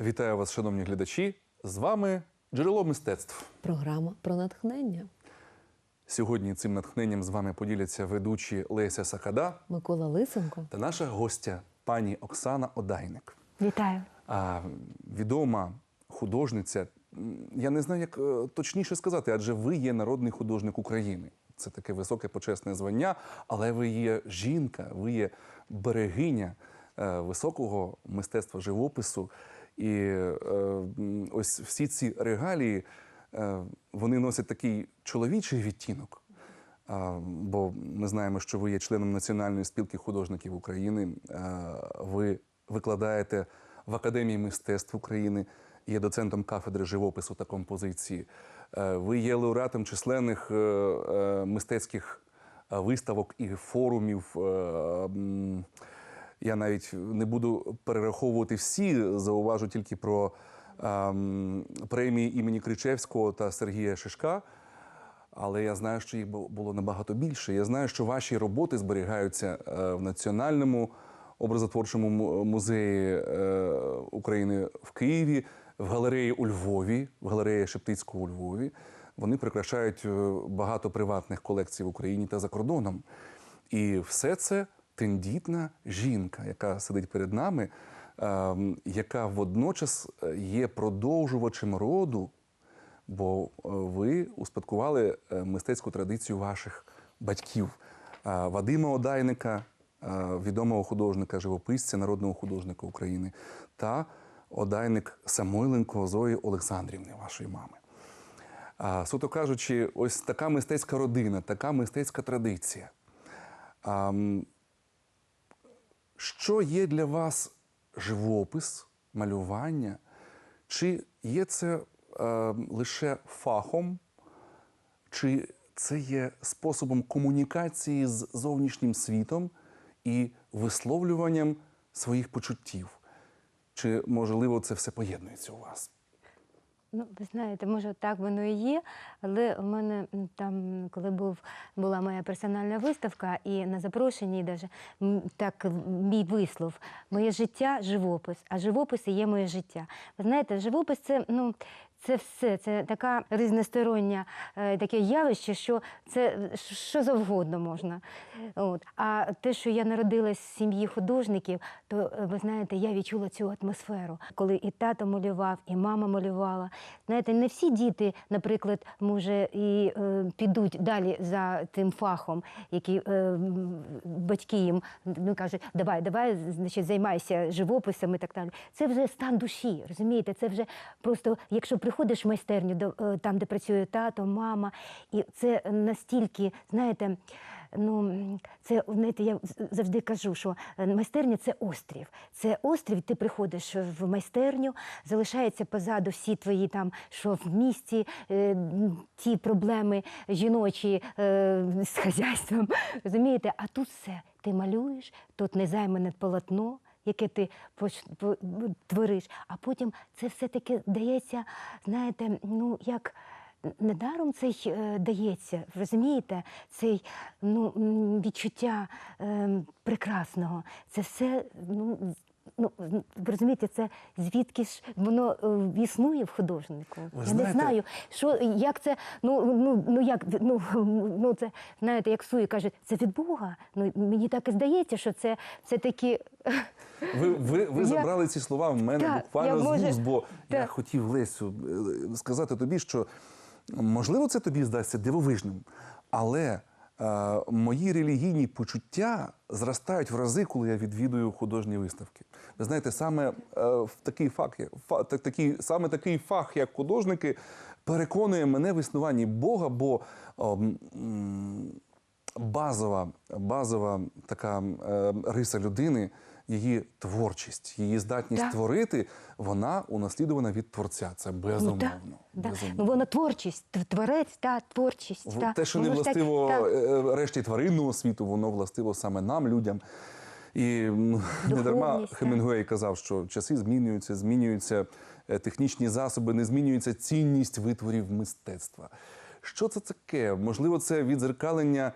Вітаю вас, шановні глядачі. З вами джерело мистецтв. Програма про натхнення. Сьогодні цим натхненням з вами поділяться ведучі Леся Сакада Микола Лисенко. та наша гостя пані Оксана Одайник. Вітаю. А, відома художниця. Я не знаю, як е, точніше сказати, адже ви є народний художник України. Це таке високе почесне звання, але ви є жінка, ви є берегиня е, високого мистецтва живопису. І е, ось всі ці регалії е, вони носять такий чоловічий відтінок. Бо ми знаємо, що ви є членом Національної спілки художників України. А, Ви викладаєте в Академії мистецтв України, є доцентом кафедри живопису та композиції. Е, Ви є лауреатом численних е, е, мистецьких е, виставок і форумів. Я навіть не буду перераховувати всі, зауважу тільки про ем, премії імені Кричевського та Сергія Шишка. Але я знаю, що їх було набагато більше. Я знаю, що ваші роботи зберігаються е, в Національному образотворчому музеї е, України в Києві, в галереї у Львові, в галереї Шептицького у Львові. Вони прикрашають е, багато приватних колекцій в Україні та за кордоном. І все це тендітна жінка, яка сидить перед нами, ем, яка водночас е, є продовжувачем роду бо е, ви успадкували е, мистецьку традицію ваших батьків Вадима Одайника, відомого художника, живописця, народного художника України, та Одайник Самойленко Зої Олександрівни, вашої мами. Суто кажучи, ось така мистецька родина, така мистецька традиція. А, м, що є для вас живопис, малювання? Чи є це е, лише фахом, чи це є способом комунікації з зовнішнім світом і висловлюванням своїх почуттів? Чи можливо це все поєднується у вас? Ну, ви знаєте, може, так воно і є, але у мене там, коли був, була моя персональна виставка, і на запрошенні даже так мій вислов, моє життя живопис, а живопис є моє життя. Ви знаєте, живопис це ну. Це все, це така різностороння е, таке явище, що це що завгодно можна. От. А те, що я народилась в сім'ї художників, то е, ви знаєте, я відчула цю атмосферу, коли і тато малював, і мама малювала. Знаєте, не всі діти, наприклад, може, і е, підуть далі за тим фахом, який е, батьки їм ну, кажуть, давай, давай, значить, займайся живописом і так далі. Це вже стан душі, розумієте? Це вже просто, якщо приходиш в майстерню, до, е, там, де працює тато, мама, і це настільки, знаєте, ну це знаєте, я завжди кажу, що е, майстерня це острів. Це острів, ти приходиш в майстерню, залишається позаду всі твої там, що в місті, е, ті проблеми жіночі з хазяйством. Розумієте, а тут все. Ти малюєш, тут незаймане полотно яке ти поч- твориш, а потім це все-таки дається, знаєте, ну як. Недаром це й е, дається, розумієте, цей ну, відчуття е, прекрасного. Це все, ну, ну, розумієте, це звідки ж воно е, існує в художнику. Ви Я знаєте- не знаю, що, як це, ну, ну, ну, як, ну, ну, це, знаєте, як Суї каже, це від Бога. Ну, мені так і здається, що це, це такі. Ви, ви, ви Я- забрали ці слова в мене Так, буквально з можу- вуст, бо я хотів Лесю е, сказати тобі, що можливо це тобі здасться дивовижним, але мої релігійні почуття зростають в рази, коли я відвідую художні виставки. Ви знаєте, саме е, в такий факт, такий, саме такий фах, як художники, переконує мене в існуванні Бога, бо базова, базова така е, риса людини, її творчість, її здатність Так. творити, вона унаслідувана від творця. Це безумовно. Ну, да. безумовно. ну воно творчість, творець, та, творчість. В- та. Те, що не Воно властиво так. е, решті тваринного світу, воно властиво саме нам, людям. І м, не дарма. Хемінгуей казав, що часи змінюються, змінюються е, технічні засоби, не змінюється цінність витворів мистецтва. Що це таке? Можливо, це відзеркалення е,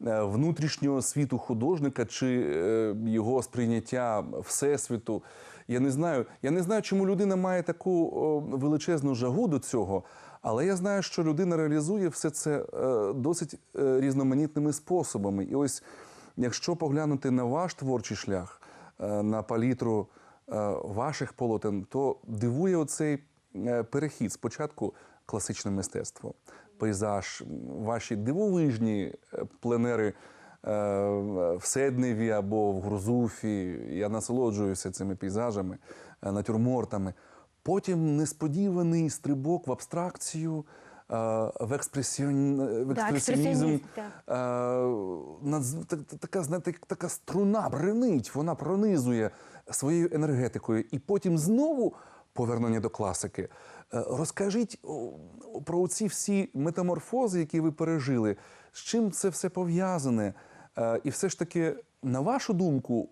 внутрішнього світу художника чи е, його сприйняття всесвіту. Я не знаю, я не знаю, чому людина має таку величезну жагу до цього, але я знаю, що людина реалізує все це е, досить е, різноманітними способами. І ось якщо поглянути на ваш творчий шлях, е, на палітру е, ваших полотен, то дивує оцей е, перехід. Спочатку класичне мистецтво, пейзаж, ваші дивовижні е, пленери е, в Седневі або в Грузуфі. Я насолоджуюся цими пейзажами, е, натюрмортами. Потім несподіваний стрибок в абстракцію, в, експресіон... в експресіонізм. експресіонізм, так. Така, знаєте, така струна бренить, вона пронизує своєю енергетикою. І потім знову повернення до класики. Е, Розкажіть про ці всі метаморфози, які ви пережили. З чим це все пов'язане? Е, І все ж таки, на вашу думку,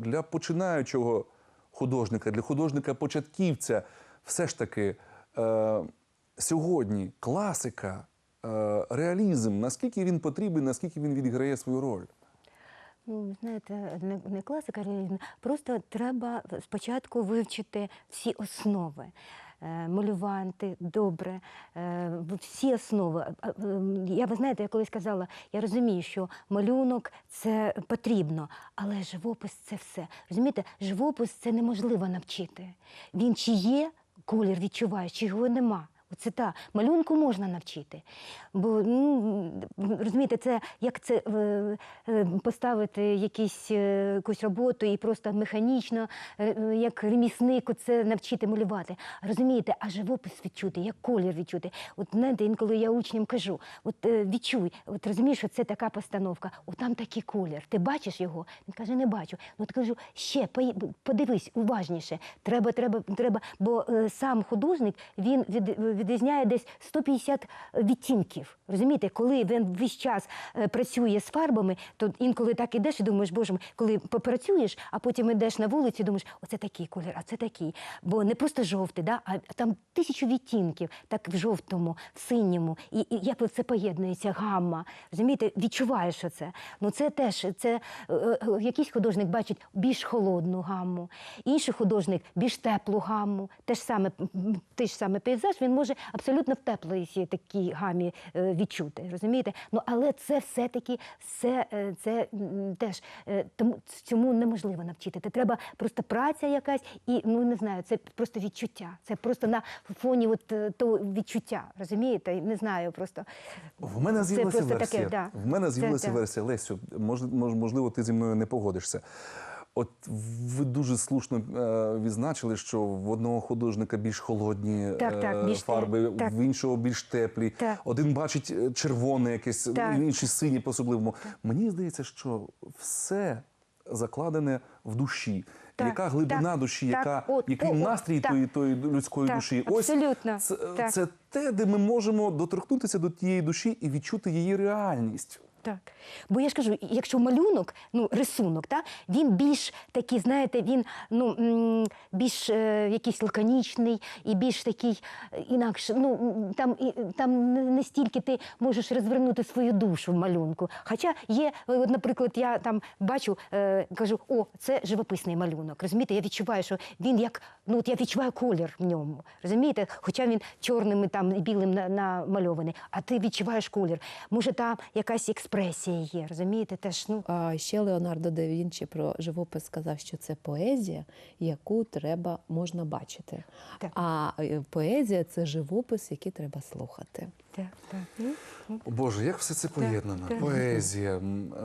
для починаючого художника, для художника-початківця, все ж таки е, сьогодні класика, реалізм, наскільки він потрібен, наскільки він відіграє свою роль? Ну, знаєте, не, не класика. Просто треба спочатку вивчити всі основи. Е, Малювати добре, е, всі основи. Е, Я ви знаєте, я колись казала, я розумію, що малюнок це потрібно, але живопис це все. Розумієте, живопис це неможливо навчити. Він чи є колір відчуваєш, чи його нема. Оце та малюнку можна навчити. Бо ну, розумієте, це як це е, е, поставити е, якусь роботу і просто механічно, як ремісник, це навчити малювати. Розумієте, а живопис відчути, як колір відчути. От знаєте, інколи я учням кажу: от відчуй, от розумієш, що це така постановка, от там такий колір. Ти бачиш його? Він каже, не бачу. Ну от кажу, ще подивись уважніше. Треба, треба, треба. Бо сам художник він від, відрізняє десь 150 відтінків. Розумієте, коли він весь час е, працює з фарбами, то інколи так ідеш і думаєш, боже коли попрацюєш, а потім йдеш на вулицю, думаєш, оце такий колір, а це такий. Бо не просто жовтий, да, а там тисячу відтінків, так в жовтому, в синьому. І, і як це поєднується, гамма. Розумієте, відчуваєш що це. Ну це теж це е, е, якийсь художник бачить більш холодну гамму, інший художник більш теплу гамму. Те ж саме, м, той ж саме пейзаж, він може абсолютно в теплій такій гамі е, відчути. Розумієте? Ну але це все-таки все е, це теж е, тому цьому неможливо навчити. Це треба просто праця якась, і ну не знаю, це просто відчуття. Це просто на фоні от того відчуття. Розумієте? Не знаю, просто В мене з'явилася версія. таке, да. В мене з'явилася версія Лесю. Мож- можливо, ти зі мною не погодишся. От ви дуже слушно е, відзначили, що в одного художника більш холодні Так, так, е, більш фарби, так. в іншого більш теплі. Так. Один бачить е, червоне якесь, Так. інший синє по особливому. Мені здається, що все закладене в душі. Так, яка глибина так, душі, так, яка, от, який о, настрій так. тої, тої людської Так, душі. абсолютно, Ось це, так. це те, де ми можемо доторкнутися до тієї душі і відчути її реальність. Так. Бо я ж кажу, якщо малюнок, ну рисунок, та, він більш такий, знаєте, він ну, більш е, якийсь лаконічний і більш такий е, інакше. Ну, там, і, там не стільки ти можеш розвернути свою душу в малюнку. Хоча є, е, наприклад, я там бачу, е, кажу, о, це живописний малюнок. Розумієте, я відчуваю, що він як, ну от я відчуваю колір в ньому. Розумієте? Хоча він чорним і білим на- намальований, а ти відчуваєш колір. Може, там якась експресія є, розумієте? Теж, ну, А ще Леонардо да Вінчі про живопис сказав, що це поезія, яку треба можна бачити. Так. А е, поезія це живопис, який треба слухати. так, так. Ну, О Боже, як все це поєднано? так. Поезія,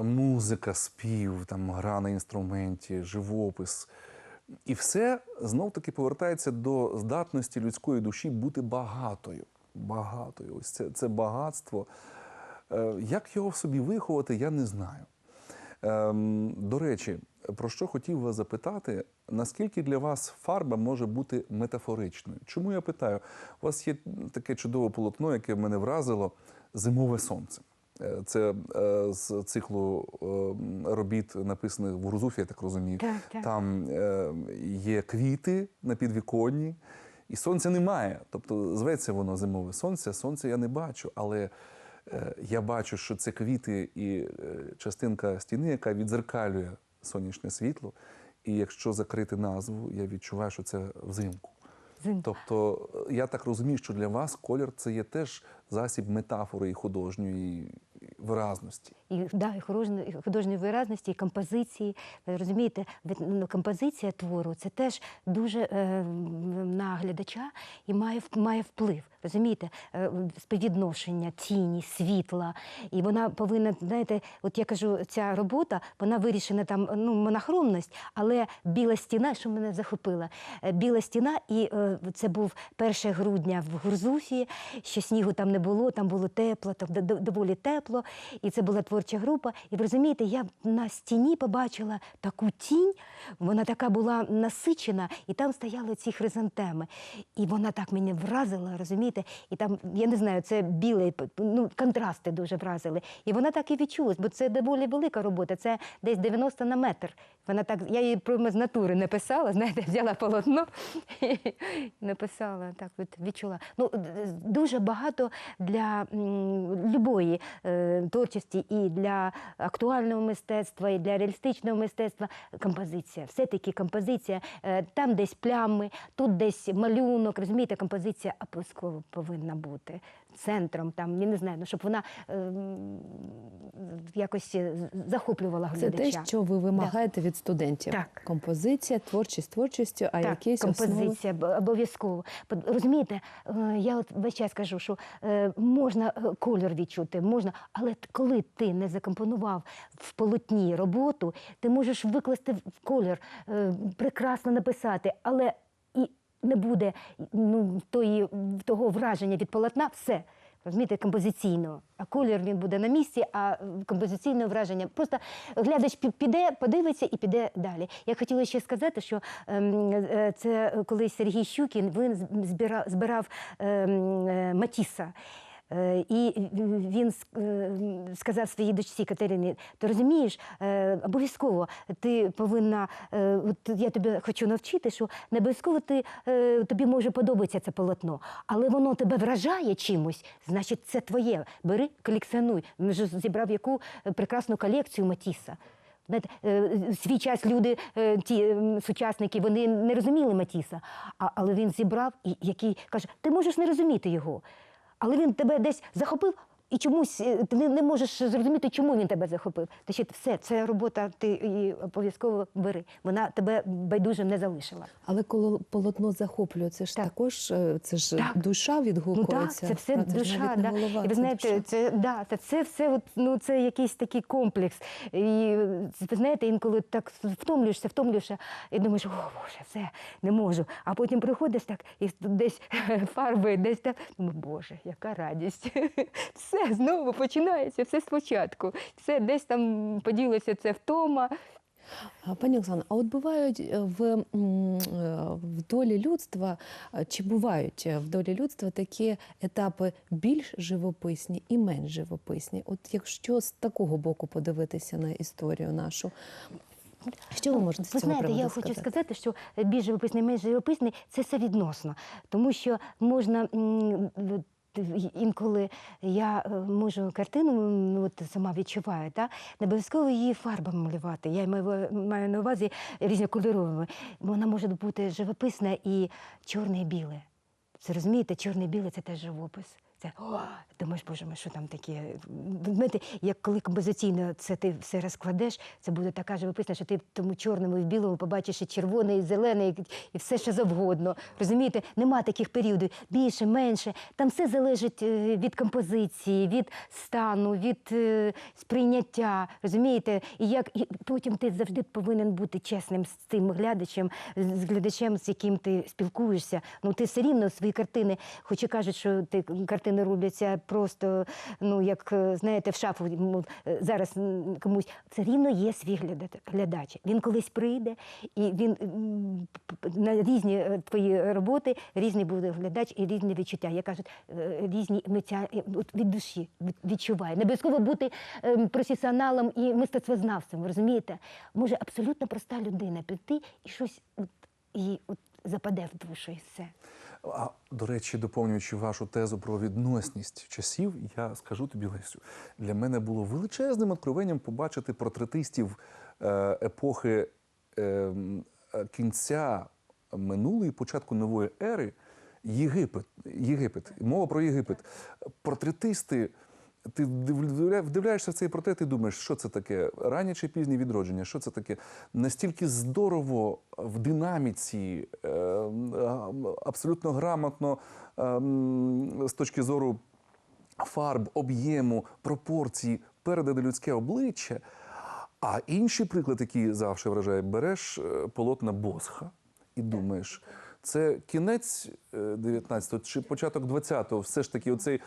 музика, спів, там гра на інструменті, живопис. І все знов таки повертається до здатності людської душі бути багатою. Багатою. Ось це, це багатство. Е, Як його в собі виховати, я не знаю. Ем, До речі, про що хотів вас запитати, наскільки для вас фарба може бути метафоричною? Чому я питаю? У вас є таке чудове полотно, яке мене вразило зимове сонце. Е, Це е, з циклу робіт, написаних в Грузуфі, я так розумію. Так, так. Там є квіти на підвіконні, і сонця немає. Тобто зветься воно зимове сонце. Сонця я не бачу, але Я бачу, що це квіти і е, частинка стіни, яка відзеркалює сонячне світло. І якщо закрити назву, я відчуваю, що це взимку. Взимку. Тобто, е, я так розумію, що для вас колір це є теж засіб метафори і художньої виразності. І, да, і художньої, виразності, і композиції. Розумієте, ну, композиція твору це теж дуже е, на глядача і має, має вплив. Розумієте, Е, співвідношення, тіні, світла. І вона повинна, знаєте, от я кажу, ця робота, вона вирішена там ну, монохромність, але біла стіна, що мене захопила, е, біла стіна, і е, це був 1 грудня в Гурзуфі, ще снігу там не було, там було тепло, д- доволі тепло. І це була творча група. І ви розумієте, я на стіні побачила таку тінь, вона така була насичена, і там стояли ці хризантеми. І вона так мене вразила, розумієте? І там, я не знаю, це біле, ну, контрасти дуже вразили. І вона так і відчулась, бо це доволі велика робота, це десь 90 на метр. Вона так, я її з натури не писала, знаєте, взяла полотно і написала, так от відчула. Ну, дуже багато для любої е, творчості і для актуального мистецтва, і для реалістичного мистецтва композиція. Все-таки композиція, е, там десь плями, тут десь малюнок, розумієте, композиція обов'язково повинна бути центром, там, я не знаю, ну, щоб вона е, якось захоплювала Це те, що ви вимагаєте від студентів. Так. Композиція, творчість творчістю, а так, якісь композиція б- обов'язково. Розумієте, е, я от весь час кажу, що е, можна кольор відчути, можна, але коли ти не закомпонував в полотні роботу, ти можеш викласти в колір, е, прекрасно написати, але і не буде ну, тої, того враження від полотна, все. Розумієте, композиційно. А колір він буде на місці, а е, композиційне враження. Просто глядач піде, подивиться і піде далі. Я хотіла ще сказати, що ем, е, це колись Сергій Щукін він з- збира- збирав ем, Матіса. Е, І він е, сказав своїй дочці Катерині: ти розумієш, е, обов'язково ти повинна, от я тебе хочу навчити, що не обов'язково ти, тобі може подобатися це полотно, але воно тебе вражає чимось, значить, це твоє. Бери, колекціонуй. Він вже зібрав яку прекрасну колекцію Матіса. Знаєте, свій час люди, ті сучасники, вони не розуміли Матіса, але він зібрав і який каже: ти можеш не розуміти його, але він тебе десь захопив. І чомусь е, ти не, не можеш зрозуміти, чому він тебе захопив. Значить, все, це робота, ти її обов'язково бери. Вона тебе байдужим не залишила. Але коли полотно захоплює, це ж Так. також е, це ж Так. душа Ну відгукується. так, це все ж душа. Да. голова, і ви це знаєте, душа. це, да, це, це все от, ну, це якийсь такий комплекс. І ви знаєте, інколи так втомлюєшся, втомлюєшся, і думаєш, о Боже, все, не можу. А потім приходиш так, і десь фарби, десь так. Думаю, Боже, яка радість. Все знову починається, все спочатку. Все десь там поділося це втома. Пані Оксано, а от бувають е, в, е, в долі людства, е, чи бувають в долі людства такі етапи більш живописні і менш живописні? От якщо з такого боку подивитися на історію нашу, що ви можете з цього знаєте, приводу я хочу сказати? сказати, що більш живописний, менш живописний це все відносно. Тому що можна. Інколи я е, можу картину, от сама відчуваю, та? не обов'язково її фарбами малювати. Я маю на увазі різнокольоровими. Вона може бути живописна і чорне і біле. Це розумієте, чорне і біле це теж живопис. Це о, думаєш, боже мой, що там таке? Знаєте, як коли композиційно це ти все розкладеш, це буде така живописна, що ти в тому чорному і в білому побачиш і червоне, і зелене, і, і все що завгодно. Розумієте, нема таких періодів більше, менше. Там все залежить е, від композиції, від стану, від е, сприйняття. Розумієте, і як і потім ти завжди повинен бути чесним з тим глядачем, з глядачем, з яким ти спілкуєшся. Ну ти все рівно свої картини, хоч і кажуть, що ти картини робляться просто, ну як е, знаєте, в шафу е, зараз комусь. Все рівно є свій глядач. Він колись прийде, і він на різні е, твої роботи різний буде глядач і різні відчуття. Я кажуть, е, різні е, від душі відчуває. Не обов'язково бути ем, професіоналом і мистецтвознавцем. Розумієте, може абсолютно проста людина піти і щось от, і от западе в душу і все. А, до речі, доповнюючи вашу тезу про відносність часів, я скажу тобі, Лесю, для мене було величезним откровенням побачити портретистів е, епохи е, е, кінця минулої, початку нової ери. Єгипет, Єгипет, мова про Єгипет. Портретисти, ти вдивляєшся в цей портрет і думаєш, що це таке? Раннє чи пізнє відродження? Що це таке? Настільки здорово в динаміці, е, абсолютно грамотно е, з точки зору фарб, об'єму, пропорцій передане людське обличчя. А інший приклад, який завжди вражає, береш е, полотна Босха і думаєш, це кінець 19-го чи початок 20-го, все ж таки, оцей.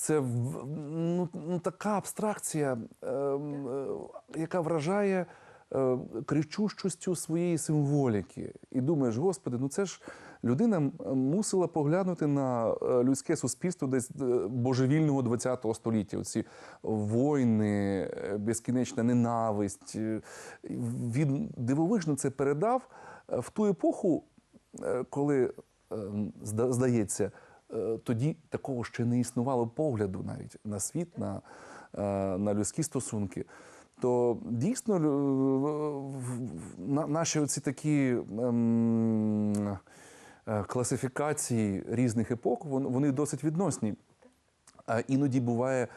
Це ну, ну, така абстракція, е, е, яка вражає е, кричущостю своєї символіки. І думаєш, господи, ну це ж людина мусила поглянути на е, людське суспільство десь е, божевільного ХХ століття. Оці війни, е, безкінечна ненависть. Він дивовижно це передав в ту епоху, коли, е, здається, тоді такого ще не існувало погляду навіть на світ, на, е, на людські стосунки. То дійсно наші оці такі ем, е, класифікації різних епох, вони досить відносні. Іноді буває,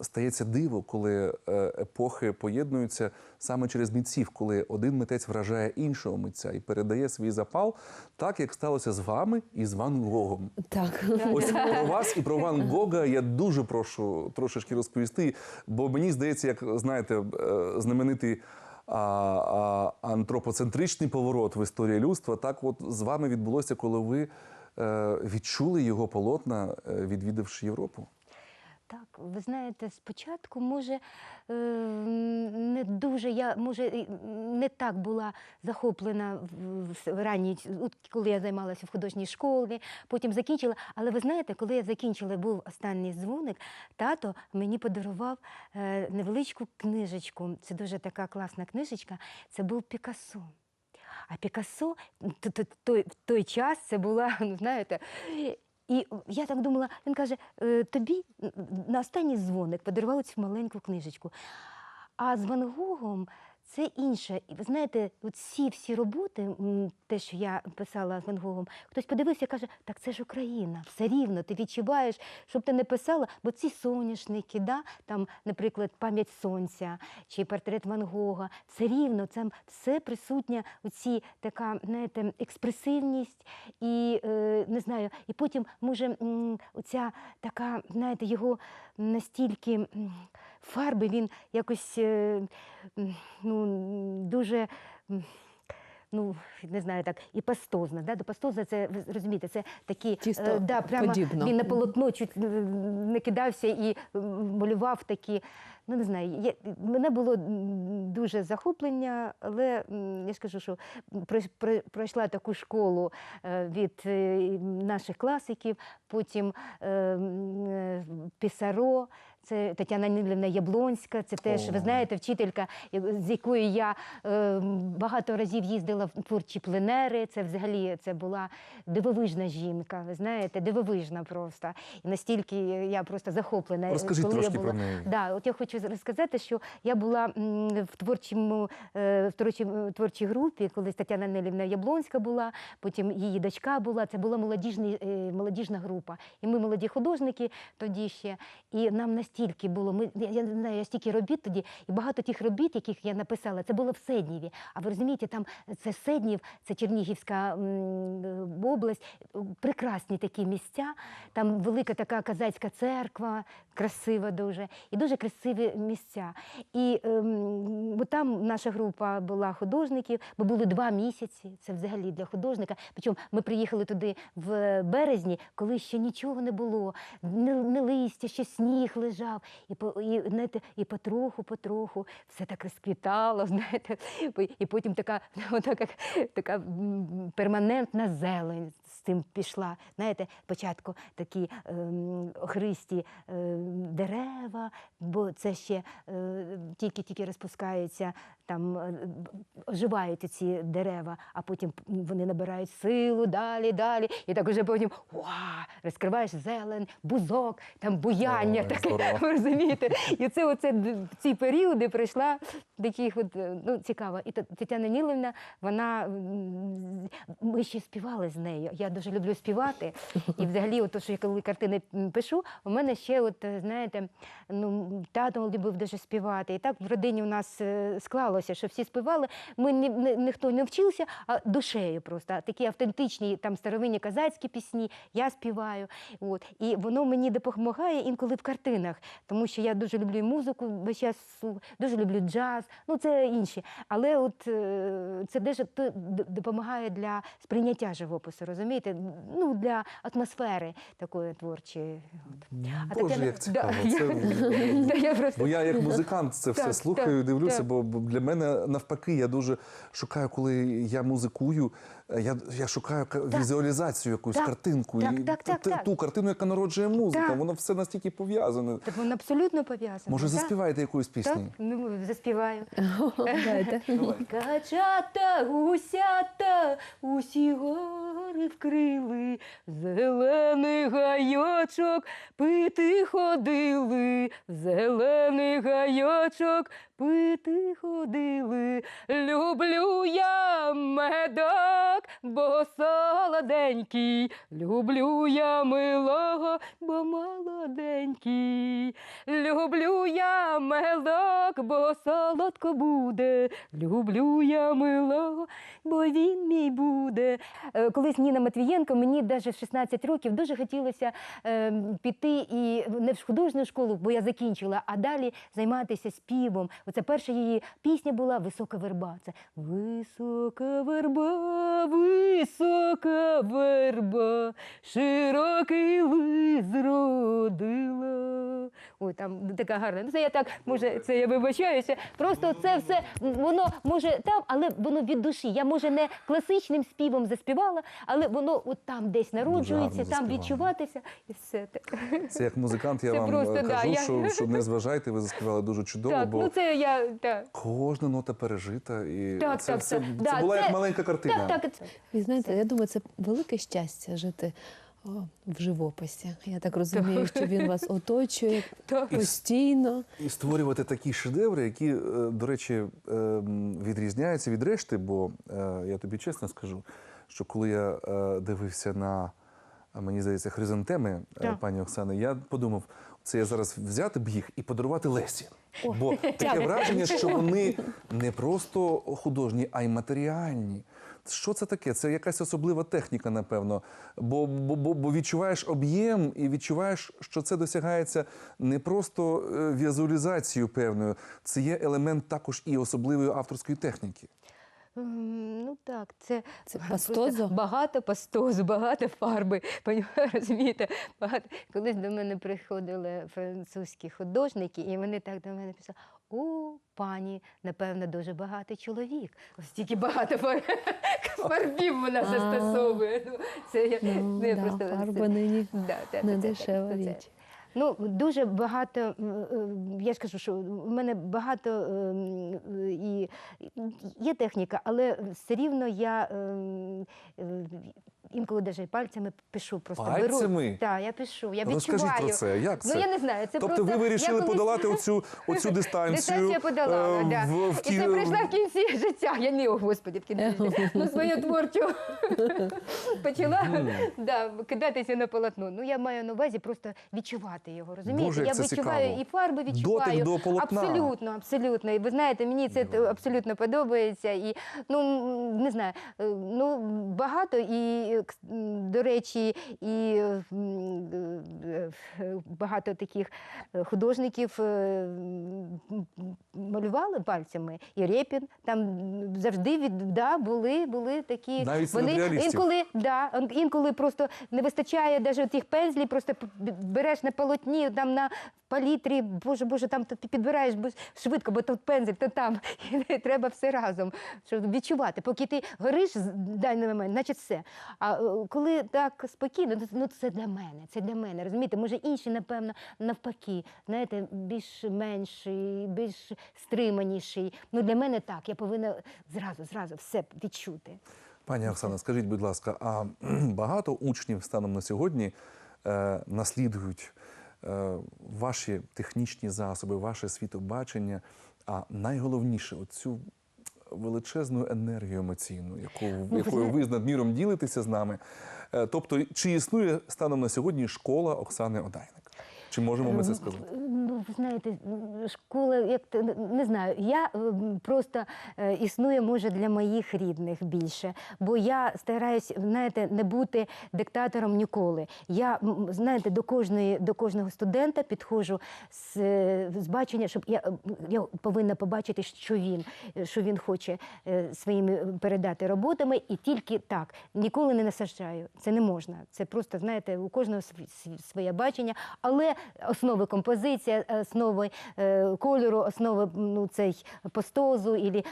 стається диво, коли е, епохи поєднуються саме через митців, коли один митець вражає іншого митця і передає свій запал, так як сталося з вами і з Ван Гогом. Так. Ось про вас і про Ван Гога я дуже прошу трошечки розповісти, бо мені здається, як знаєте, е, знаменитий а, а, антропоцентричний поворот в історії людства, так от з вами відбулося, коли ви е, відчули його полотна, е, відвідавши Європу. Так, ви знаєте, спочатку, може, е, не дуже я може не так була захоплена в- ранній, коли я займалася в художній школі, потім закінчила. Але ви знаєте, коли я закінчила, був останній дзвоник, тато мені подарував е, невеличку книжечку. Це дуже така класна книжечка. Це був Пікассо. А Пікассо в той час це була, ну знаєте. І я так думала, він каже: «Е, тобі на останній дзвоник подарували цю маленьку книжечку. А з Ван Гогом це інше. І ви знаєте, от ці всі роботи, те, що я писала з Ван Гогом, хтось подивився і каже, так це ж Україна, все рівно, ти відчуваєш, щоб ти не писала, бо ці соняшники, да, там, наприклад, пам'ять сонця чи портрет Ван Гога, це рівно, це все присутня, оці така, знаєте, експресивність і не знаю, і потім може оця така, знаєте, його настільки фарби він якось е, ну, дуже. Ну, не знаю, так, і пастозна. Да? До пастоза це, ви розумієте, це такі, Тісто е, да, прямо подібно. він на полотно чуть не кидався і малював такі, ну не знаю, я, мене було дуже захоплення, але я ж кажу, що прой- пройшла таку школу е, від наших класиків, потім Пісаро, це Тетяна Нілівна Яблонська, це теж, ви знаєте, вчителька, з якою я е, багато разів їздила в творчі пленери. Це взагалі це була дивовижна жінка, ви знаєте, дивовижна просто. І настільки я просто захоплена. е, Розкажіть коли я була. про неї. Да, от я хочу розказати, що я була в творчому е, в творчій, творчій групі, коли Тетяна Нелівна Яблонська була, потім її дочка була. Це була е, молодіжна група. І ми молоді художники тоді ще. І нам настільки було. Ми я, не знаю, я стільки робіт тоді, і багато тих робіт, яких я написала, це було в Седніві. А ви розумієте, там це Седнів, це Чернігівська область, прекрасні такі місця. Там велика така казацька церква, красива дуже, і дуже красиві місця. І ем, бо там наша група була художників, бо були два місяці. Це взагалі для художника. Причому ми приїхали туди в березні, коли ще нічого не було, не, не листя, ще сніг лежав. І, по, і, знаєте, і потроху, потроху все так розквітало, знаєте, і потім така, отака, така перманентна зелень. Цим пішла. Знаєте, спочатку такі ем, охристі ем, дерева, бо це ще е, тільки-тільки розпускаються, там е, оживають ці дерева, а потім вони набирають силу далі, далі. І так уже потім уа, розкриваєш зелень, бузок, там буяння. Таке, розумієте? І це оце в ці періоди прийшла таких от, е, ну, цікаво. І Тетяна Ніловна, вона ми ще співали з нею. Я дуже люблю співати. І взагалі, от, що я коли картини пишу, у мене ще, от, знаєте, ну, тато любив дуже співати. І так в родині у нас е, склалося, що всі співали. Ми ні, ні- ніхто не вчився, а душею просто. Такі автентичні там старовинні казацькі пісні, я співаю. От. І воно мені допомагає інколи в картинах, тому що я дуже люблю музику, весь час дуже люблю джаз, ну це інші. Але от е, це дуже допомагає для сприйняття живопису, розумієте? Ну, для атмосфери такої творчої. А Боже, таке- як цікаво. Да, Це... я- Да, я просто... Бо я як музикант це все Так, слухаю, так, дивлюся, так. бо для мене навпаки, я дуже шукаю, коли я музикую, я, я шукаю ка- візуалізацію, якусь Так, картинку, так, і так, так, те- так. ту картину, яка народжує музика. Так. Воно все настільки пов'язане. Так воно абсолютно пов'язано. Може, так? заспіваєте якусь Так, пісню? ну, заспіваю. Качата, гусята, усі гори вкрили, зелений гайочок пити ходили, зелений гайочок пити ходили. Люблю я медок, бо солоденький, люблю я милого, бо молоденький. Люблю я медок, бо солодко буде. Люблю я милого, бо він мій буде. Е, Колись Ніна Матвієнко, мені навіть в 16 років дуже хотілося е, піти і не в художню школу, бо я закінчила, а далі займатися співом. Оце перша її пісня була Висока верба. Це висока верба, висока верба, широкий лист зродила. Ой, там така гарна. Ну, Це я так, може, це я вибачаюся. Просто це все воно може там, але воно від душі. Я може не класичним співом заспівала, але воно от там десь народжується, там відчуватися і все так. Це як музикант, я Це вам просто, е, да, кажу, я- що, що не зважайте, ви заспівали дуже чудово, Так, бо ну це я так. кожна нота пережита, і Так, це, так, це, так. це Да, була це- як маленька картина. Так, так. Ви знаєте, я думаю, це велике щастя жити о, в живописі. Я так розумію, що він вас оточує постійно. І створювати такі шедеври, які, е, до речі, е, відрізняються від решти, бо е, я тобі чесно скажу, що коли я е, дивився на, мені здається, хризантеми е, Так. пані Оксани, я подумав, це я зараз взяти б їх і подарувати Лесі. Бо таке враження, що вони не просто художні, а й матеріальні. Що це таке? Це якась особлива техніка, напевно. Бо, бо, бо, бо відчуваєш об'єм і відчуваєш, що це досягається не просто е, візуалізацією певною, це є елемент також і особливої авторської техніки. Ну так, це, Це пастозо? багато пастозу, багато фарби. Розумієте? Багато. Колись до мене приходили французькі художники, і вони так до мене писали: о, пані, напевно, дуже багатий чоловік. Ось тільки багато фарбів вона застосовує. Ну, це я, просто нині не дешева річ. Ну, дуже багато, е, я ж кажу, що в мене багато ем, е, і є техніка, але все рівно я інколи навіть пальцями пишу. Просто Пальцями? беру. Так, я пишу, я Розкажіть відчуваю. про це. Як це? Ну я не знаю. Це тобто просто ви вирішили я колись- подолати оцю, оцю дистанцію. Дистанцію я подолала, е, да. в, в І це кі- прийшла в кінці життя. Я не, о господи, в кінці життя. Ну, свою творчу почала да, кидатися на полотно. Ну, я маю на увазі просто відчувати його, розумієте? Боже, як я це відчуваю цікаво. і фарби відчуваю. Дотик до полотна. Абсолютно, абсолютно. І ви знаєте, мені це Дивно. абсолютно подобається. І, ну, м, не знаю, е, ну, багато і, е, до речі, і е, багато таких е, художників е, малювали пальцями. І Рєпін, там завжди від, да, були, були такі. Навіть вони інколи, да, інколи просто не вистачає навіть тих пензлів, просто береш на полотні, там на палітрі, боже, боже, там ти підбираєш швидко, бо тут пензель, то там. І треба все разом, щоб відчувати. Поки ти гориш з даний момент, значить все. А А е, коли так спокійно, ну, ну це для мене, це для мене. Розумієте, може інші, напевно, навпаки, знаєте, більш менший, більш стриманіший. Ну для мене так, я повинна зразу, зразу все відчути. Пані Оксана, скажіть, будь ласка, а багато учнів станом на сьогодні е, наслідують е, ваші технічні засоби, ваше світобачення, а найголовніше оцю величезну енергію емоційну, яку, якою ви з надміром ділитеся з нами. Е, тобто, чи існує станом на сьогодні школа Оксани Одайник? Чи можемо ми це сказати? Ну, ви знаєте, школа, як не знаю, я просто е, існую, може, для моїх рідних більше. Бо я стараюсь, знаєте, не бути диктатором ніколи. Я, знаєте, до кожної, до кожного студента підходжу з, е, з бачення, щоб я, е, я повинна побачити, що він, е, що він хоче е, своїми передати роботами, і тільки так. Ніколи не насаджаю. Це не можна. Це просто, знаєте, у кожного своє бачення, але основи композиції, основи е, кольору, основи ну, цей постозу, і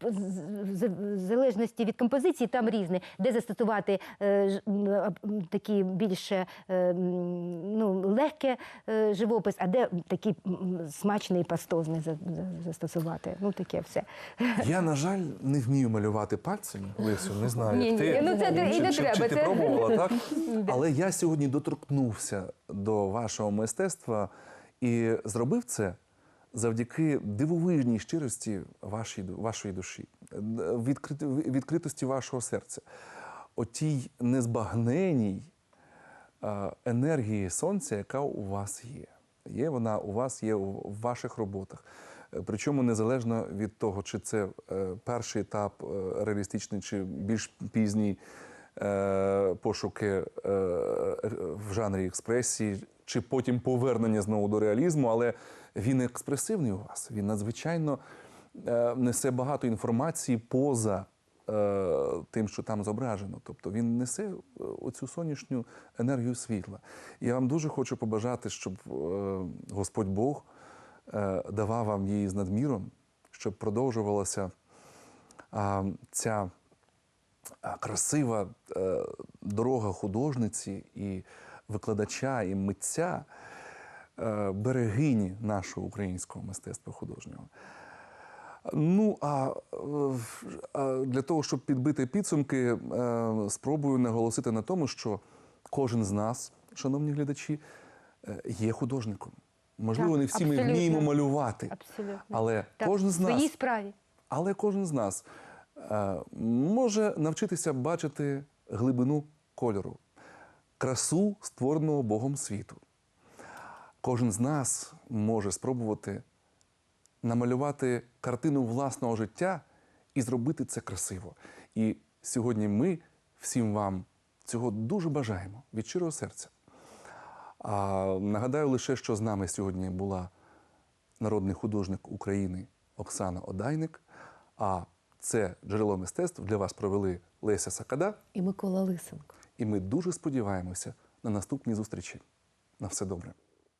в залежності від композиції там різне, де застосувати е, такі більше е, ну, легке е, живопис, а де такий м, смачний пастозний за- за- застосувати. Ну таке все. Я, на жаль, не вмію малювати пальцем. Лисю, не знаю, як Ні, ти. ні, ну це ти- і Чи- не чи- треба, Чи ти це- пробувала, так? Але я сьогодні доторкнувся до вашого мистецтва і зробив це завдяки дивовижній щирості вашої, вашої душі, відкрит- відкритості вашого серця, отій незбагненій енергії сонця, яка у вас є. Є вона у вас, є у ваших роботах. Е, Причому незалежно від того, чи це е, перший етап е, реалістичний, чи більш пізній пошуки в жанрі експресії, чи потім повернення знову до реалізму, але він експресивний у вас. Він надзвичайно е, несе багато інформації поза е, тим, що там зображено. Тобто він несе е, оцю сонячну енергію світла. Я вам дуже хочу побажати, щоб Господь Бог давав вам її з надміром, щоб продовжувалася ця красива дорога художниці і викладача, і митця, берегині нашого українського мистецтва художнього. Ну а, е, для того, щоб підбити підсумки, е, спробую наголосити на тому, що кожен з нас, шановні глядачі, е, є художником. Можливо, Так, не всі ми вміємо малювати, Абсолютно. але Так, кожен з нас справі. але кожен з нас е, може навчитися бачити глибину кольору, красу створеного Богом світу. Кожен з нас може спробувати намалювати картину власного життя і зробити це красиво. І сьогодні ми всім вам цього дуже бажаємо від щирого серця. А нагадаю лише, що з нами сьогодні була народний художник України Оксана Одайник. А це джерело мистецтв для вас провели Леся Сакада. І Микола Лисенко. І ми дуже сподіваємося на наступні зустрічі. На все добре.